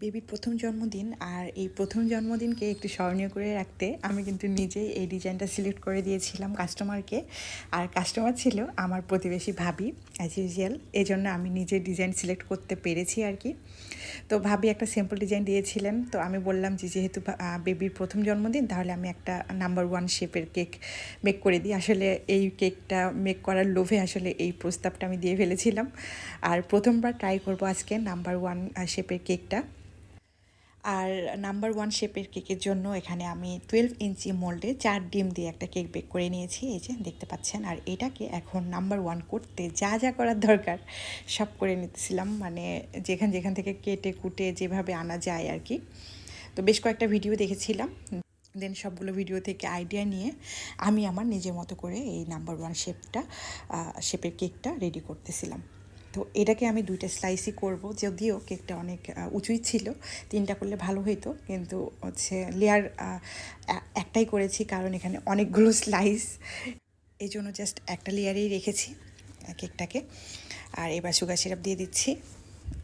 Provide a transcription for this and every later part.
বেবির প্রথম জন্মদিন আর এই প্রথম জন্মদিনকে একটু স্মরণীয় করে রাখতে আমি কিন্তু নিজেই এই ডিজাইনটা সিলেক্ট করে দিয়েছিলাম কাস্টমারকে। আর কাস্টমার ছিল আমার প্রতিবেশী ভাবি অ্যাজ ইউজুয়াল এই জন্য আমি নিজে ডিজাইন সিলেক্ট করতে পেরেছি আর কি। তো ভাবি একটা সিম্পল ডিজাইন দিয়েছিলেন, তো আমি বললাম যে যেহেতু বেবির প্রথম জন্মদিন, তাহলে আমি একটা নাম্বার ওয়ান শেপের কেক মেক করে দিই। আসলে এই কেকটা মেক করার লোভে আসলে এই প্রস্তাবটা আমি দিয়ে ফেলেছিলাম। আর প্রথমবার ট্রাই করব আজকে নাম্বার ওয়ান শেপের কেকটা আর নাম্বার ওয়ান শেপের কেকের জন্য এখানে আমি টুয়েলভ ইঞ্চি মোল্ডে চার ডিম দিয়ে একটা কেক বেক করে নিয়েছি, এই যে দেখতে পাচ্ছেন। আর এটাকে এখন নাম্বার ওয়ান করতে যা যা করার দরকার সব করে নিতেছিলাম মানে যেখান যেখান থেকে কেটে কুটে যেভাবে আনা যায় আর কি তো বেশ কয়েকটা ভিডিও দেখেছিলাম দেন সবগুলো ভিডিও থেকে আইডিয়া নিয়ে আমি আমার নিজের মতো করে এই নাম্বার ওয়ান শেপটা শেপের কেকটা রেডি করতেছিলাম। তো এটাকে আমি দুইটা স্লাইসই করব। যদিও কেকটা অনেক উঁচুই ছিল, তিনটা করলে ভালো হইতো। কিন্তু হচ্ছে লেয়ার একটাই করেছি কারণ এখানে অনেকগুলো স্লাইস এই জন্য জাস্ট একটা লেয়ারেই রেখেছি কেকটাকে আর এবার সুগার সিরাপ দিয়ে দিচ্ছি।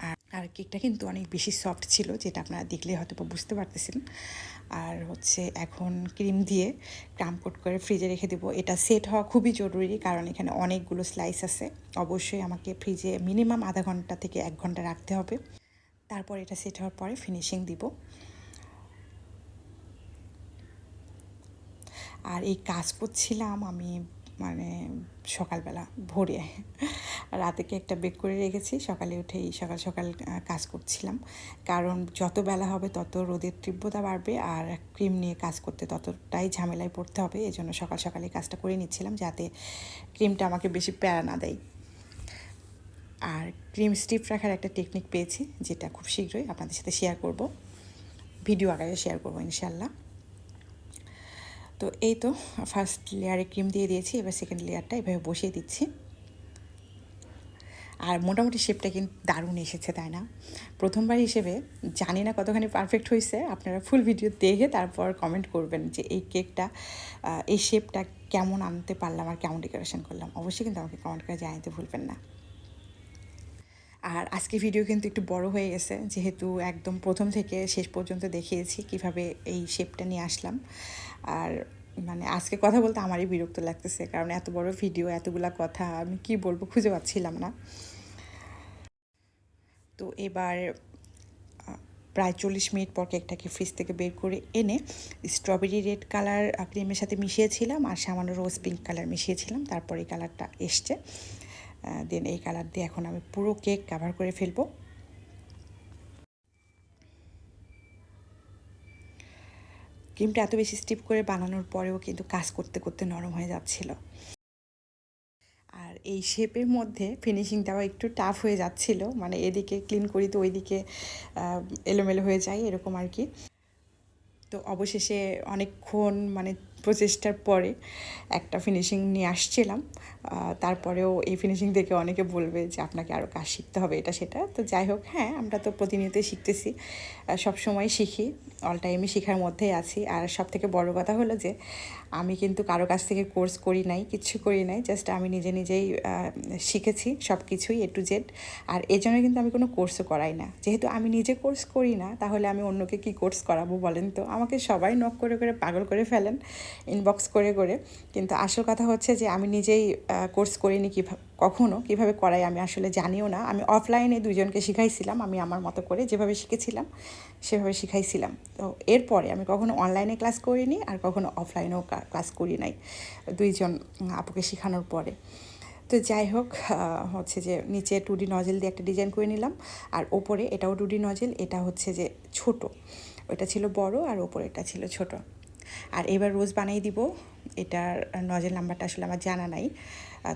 আর আর কেকটা কিন্তু অনেক বেশি সফট ছিল, যেটা আপনারা দেখলে হয়তো বা বুঝতে পারতেছেন। আর হচ্ছে এখন ক্রিম দিয়ে ক্রাম কোট করে ফ্রিজে রেখে দেবো। এটা সেট হওয়া খুবই জরুরি, কারণ এখানে অনেকগুলো স্লাইস আছে। অবশ্যই আমাকে ফ্রিজে মিনিমাম আধা ঘণ্টা থেকে এক ঘণ্টা রাখতে হবে। তারপর এটা সেট হওয়ার পরে ফিনিশিং দিব। আর এই কাজ করছিলাম আমি মানে সকালবেলা ভোরে। রাতে কেকটা বেক করে রেখেছি। সকালে উঠেই সকাল সকাল কাজ করছিলাম। কারণ যত বেলা হবে তত রোদের তীব্রতা বাড়বে আর ক্রিম নিয়ে কাজ করতে ততটাই ঝামেলায় পড়তে হবে। এই জন্য সকাল সকালে কাজটা করে নিচ্ছিলাম যাতে ক্রিমটা আমাকে বেশি প্যারা না দেয়। আর ক্রিম স্টিপ রাখার একটা টেকনিক পেয়েছি যেটা খুব শীঘ্রই আপনাদের সাথে শেয়ার করব। ভিডিও আকারে শেয়ার করব ইনশাল্লাহ তো এই তো ফার্স্ট লেয়ারে ক্রিম দিয়ে দিয়েছি। এবার সেকেন্ড লেয়ারটা এভাবে বসিয়ে দিচ্ছি। আর মোটামুটি শেপটা কিন্তু দারুণ এসেছে, তাই না? প্রথমবার হিসেবে জানি না কতখানি পারফেক্ট হয়েছে আপনারা ফুল ভিডিও দেখে তারপর কমেন্ট করবেন যে এই কেকটা এই শেপটা কেমন আনতে পারলাম আর কেমন ডেকোরেশন করলাম। অবশ্যই কিন্তু আমাকে কমেন্ট করে জানাতে ভুলবেন না। আর আজকে ভিডিও কিন্তু একটু বড় হয়ে গেছে, যেহেতু একদম প্রথম থেকে শেষ পর্যন্ত দেখিয়েছি কীভাবে এই শেপটা নিয়ে আসলাম। আর মানে আজকে কথা বলতে আমারই বিরক্ত লাগতেছে, কারণ এত বড় ভিডিও এতগুলা কথা, আমি কি বলব খুঁজে পাচ্ছিলাম না। তো এবার প্রায় চল্লিশ মিনিট পর কেকটাকে ফ্রিজ থেকে বের করে এনে স্ট্রবেরি রেড কালার ক্রিমের সাথে মিশিয়েছিলাম আর সামান্য রোজ পিঙ্ক কালার মিশিয়েছিলাম। তারপর এই কালারটা এসছে। দেন এই কালার দিয়ে এখন আমি পুরো কেক কাভার করে ফেলব। ক্রিমটা এত বেশি স্টিপ করে বানানোর পরেও কিন্তু কাজ করতে করতে নরম হয়ে যাচ্ছিল। এই শেপের মধ্যে ফিনিশিং দেওয়া একটু টাফ হয়ে যাচ্ছিল। মানে এদিকে ক্লিন করি তো ওইদিকে এলোমেলো হয়ে যায় এরকম আর কি। তো অবশেষে অনেকক্ষণ মানে প্রচেষ্টার পরে একটা ফিনিশিং নিয়ে আসছিলাম। তারপরেও এই ফিনিশিং দেখে অনেকে বলবে যে আপনাকে আরও কাজ শিখতে হবে এটা সেটা। তো যাই হোক হ্যাঁ আমরা তো প্রতিনিয়তই শিখতেছি। সব সময় শিখি। অল টাইমই শেখার মধ্যেই আছি। আর সব থেকে বড় কথা হলো যে, আমি কিন্তু কারও কাছ থেকে কোর্স করি নাই কিচ্ছু করি নাই জাস্ট আমি নিজে নিজেই শিখেছি সব কিছুই এ টু জেড আর এই জন্য কিন্তু আমি কোনো কোর্সও করাই না। যেহেতু আমি নিজে কোর্স করি না, তাহলে আমি অন্যকে কি কোর্স করাবো বলেন তো? আমাকে সবাই নক করে করে, পাগল করে ফেলেন ইনবক্স করে করে। কিন্তু আসল কথা হচ্ছে যে, আমি নিজেই কোর্স করিনি কীভাবে কখনও কীভাবে করাই আমি আসলে জানিও না। আমি অফলাইনে দুজনকে শিখাইছিলাম, আমি আমার মতো করে যেভাবে শিখেছিলাম, সেভাবে শিখাইছিলাম। তো এরপরে আমি কখনো অনলাইনে ক্লাস করিনি আর কখনো অফলাইনেও ক্লাস করি নাই দুইজন আপুকে শেখানোর পরে। তো যাই হোক হচ্ছে যে নিচে টুডি নজেল দিয়ে একটা ডিজাইন করে নিলাম আর ওপরে এটাও টুডি নজেল এটা হচ্ছে যে ছোট। ওটা ছিল বড় আর ওপরে এটা ছিল ছোট। আর এবার রোজ বানিয়ে দিব। এটার নজেল নাম্বারটা আসলে আমার জানা নাই।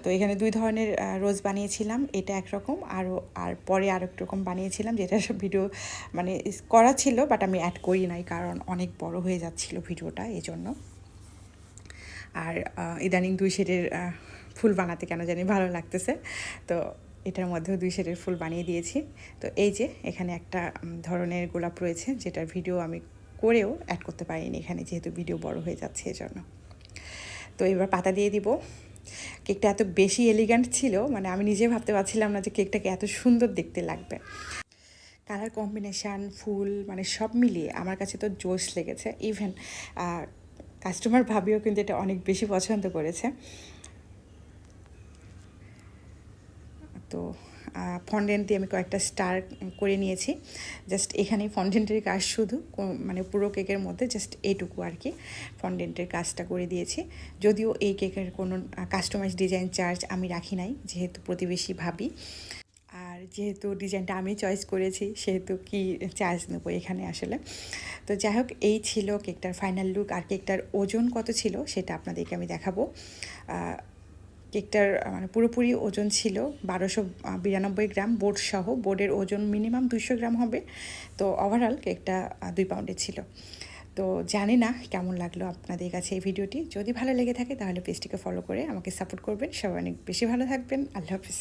তো এখানে দুই ধরনের রোজ বানিয়েছিলাম। এটা একরকম আরও আর পরে আরেক রকম বানিয়েছিলাম, যেটা ভিডিও মানে করা ছিল বাট আমি অ্যাড করি নাই, কারণ অনেক বড় হয়ে যাচ্ছিল ভিডিওটা এই জন্য আর ইদানিং দুই শেডের ফুল বানাতে কেন জানি ভালো লাগতেছে। তো এটার মধ্যেও দুই শেডের ফুল বানিয়ে দিয়েছি। তো এই যে, এখানে একটা ধরনের গোলাপ রয়েছে, যেটার ভিডিও আমি করেও অ্যাড করতে পারিনি এখানে, যেহেতু ভিডিও বড় হয়ে যাচ্ছে এজন্য। তো এবার পাতা দিয়ে দিব। কেকটা এত বেশি এলিগ্যান্ট ছিল মানে আমি নিজে ভাবতে পারছিলাম না যে কেকটাকে এত সুন্দর দেখতে লাগবে। কালার কম্বিনেশান ফুল মানে সব মিলিয়ে আমার কাছে তো জোশ লেগেছে। ইভেন কাস্টমার ভাবিও কিন্তু এটা অনেক বেশি পছন্দ করেছে। তো ফন্ডেন্ট দিয়ে আমি কয়েকটা স্টার করে নিয়েছি। জাস্ট এখানে ফন্ডেন্টের কাজ শুধু মানে পুরো কেকের মধ্যে জাস্ট এইটুকু আর কি ফন্ডেন্টের কাজটা করে দিয়েছি। যদিও এই কেকের কোনো কাস্টমাইজ ডিজাইন চার্জ আমি রাখি নাই, যেহেতু প্রতিবেশী ভাবি। আর যেহেতু ডিজাইনটা আমি চয়েস করেছি, সেহেতু কি চার্জ নেব এখানে আসলে? তো যাই হোক, এই ছিল কেকটার ফাইনাল লুক আর কেকটার ওজন কত ছিল সেটা আপনাদেরকে আমি দেখাবো। কেকটার মানে পুরোপুরি ওজন ছিল বারোশো বিরানব্বই গ্রাম বোর্ড সহ। বোর্ডের ওজন মিনিমাম দুশো গ্রাম হবে। তো ওভারঅল কেকটা দুই পাউন্ডের ছিল। তো জানি না কেমন লাগল আপনাদের কাছে এই ভিডিওটি। যদি ভালো লেগে থাকে তাহলে পেজটিকে ফলো করে আমাকে সাপোর্ট করবেন। সবাই অনেক বেশি ভালো থাকবেন। আল্লাহ হাফিজ।